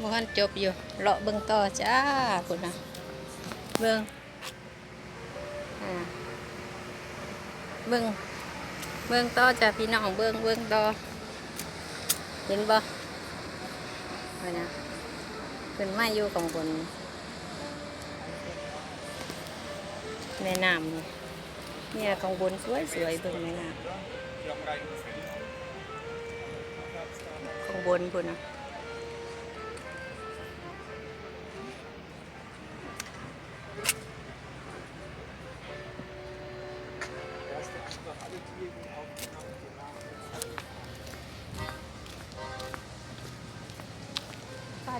บ่ทันจบอยู่เลาะเบิ่งต่อจ้าพุ่นะเบิ่งอ่าเบิ่งเบิ่งต่อจ้าพี่น้องเบิ่งเบิ่งต่อเห็นบ่ไปนะขึ้นมาอยู่ข้างบนแม่น้ำนี่เนี่ยข้างบนสวยสวยเบิ่งแม่น้ำข้างบนพุ่นนะ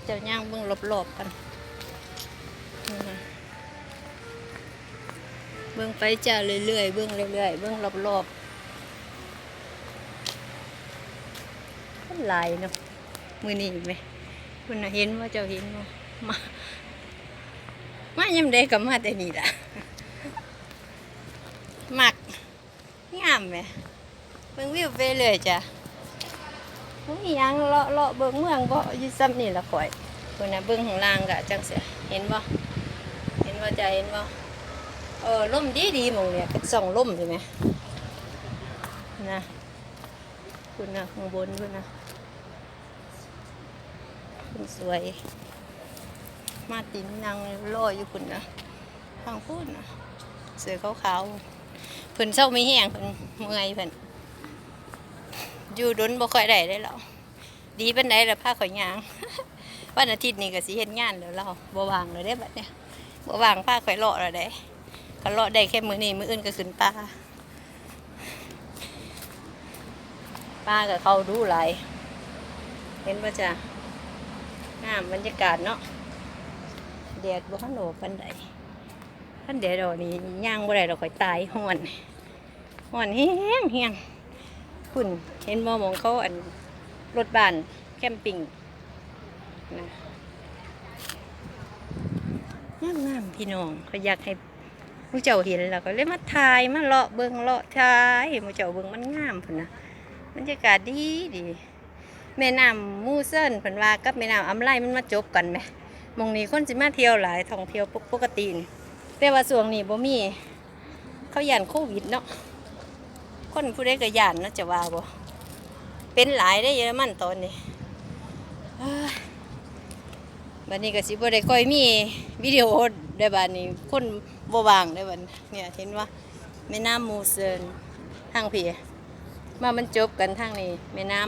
เจะย่างเบื้องรอบๆกันนี่นะเบื้องไปจ้าเรื่อยๆเบื้องเรื่อยๆเบื้องรอบๆคนหลายเนาะมือนี่ไหมคุณเห็นว่าเจ้าเห็นว่ามามายังได้กับมาแต่นี่ล่ะมักงามไหมเบิ่งวิวไปเลยจ้ะ มียังเลาะเลาะเบิ่งเมืองบ่อยู่ซ้ำนี่ละข่อยเพิ่นน่ะเบิ่งข้างล่างกะจังเสียเห็นบ่เห็นบ่ใจเห็นบ่เออลมดีดีมองเนี่ยเป็นสองลมใช่ไหมนะคุณนะข้างบนคุณนะคุณสวย มาตินนางลอยอยู่คุณนะข้างพูดนะเสือขาวๆเพิ่นเศร้าไม่แห้งเพิ่นเมื่อยเพิ่น อยู่ดนบ่ค่อยได้ได้แล้วดีเป็นไดล่ะพาข่อยย่าง วันอาทิตย์นี้ก็สิเฮ็ดงานแล้วเราบ่ว่างเลยเด้บัดเนี้ยบ่ว่างพาข่อยเลาะแล้วได้ก็เลาะได้แค่มื้อนี้มื้ออื่นก็ขึ้นป่าป่าก็เข้าดูหลายเห็นบ่จ้ะงามบรรยากาศเนาะแดดบ่ทันโดปานใดคันแดดดอกนี่ย่างบ่ได้ดอกข่อยตายฮ้อนฮ้อนแฮงแฮง คุณเห็นมอมองเขาอันรถบ้านแคมปิ้งนะงามงามๆพี่น้องเขาอยากให้มูเจ้าเห็นแล้วก็เลยมาถ่ายมาเลาะเบิงเลาะถ่ายมูเจ้าเบิงมันงามพุ่นนะบรรยากาศดีดีแม่น้ำมูเซินเพิ่นว่ากับแม่น้ำอำไลมันมาจบกันไหมมองนี้คนสิมาเที่ยวหลายท่องเที่ยวปกตินแต่ว่าส่วงนี้บ่มีเขาหย่นโควิดเนาะ คนผู้ใดก็ย่านเนาะจะว่าบ่เป็นหลายได้เยอรมันตอนนี้บัดนี้ก็สิบ่ได้ค่อยมีวิดีโอได้บัดนี้คนบ่ว่างได้บัดเนี่ยเห็นว่าแม่น้ำมูเซินทางพี่มามันจบกันทางนี้แม่น้ำ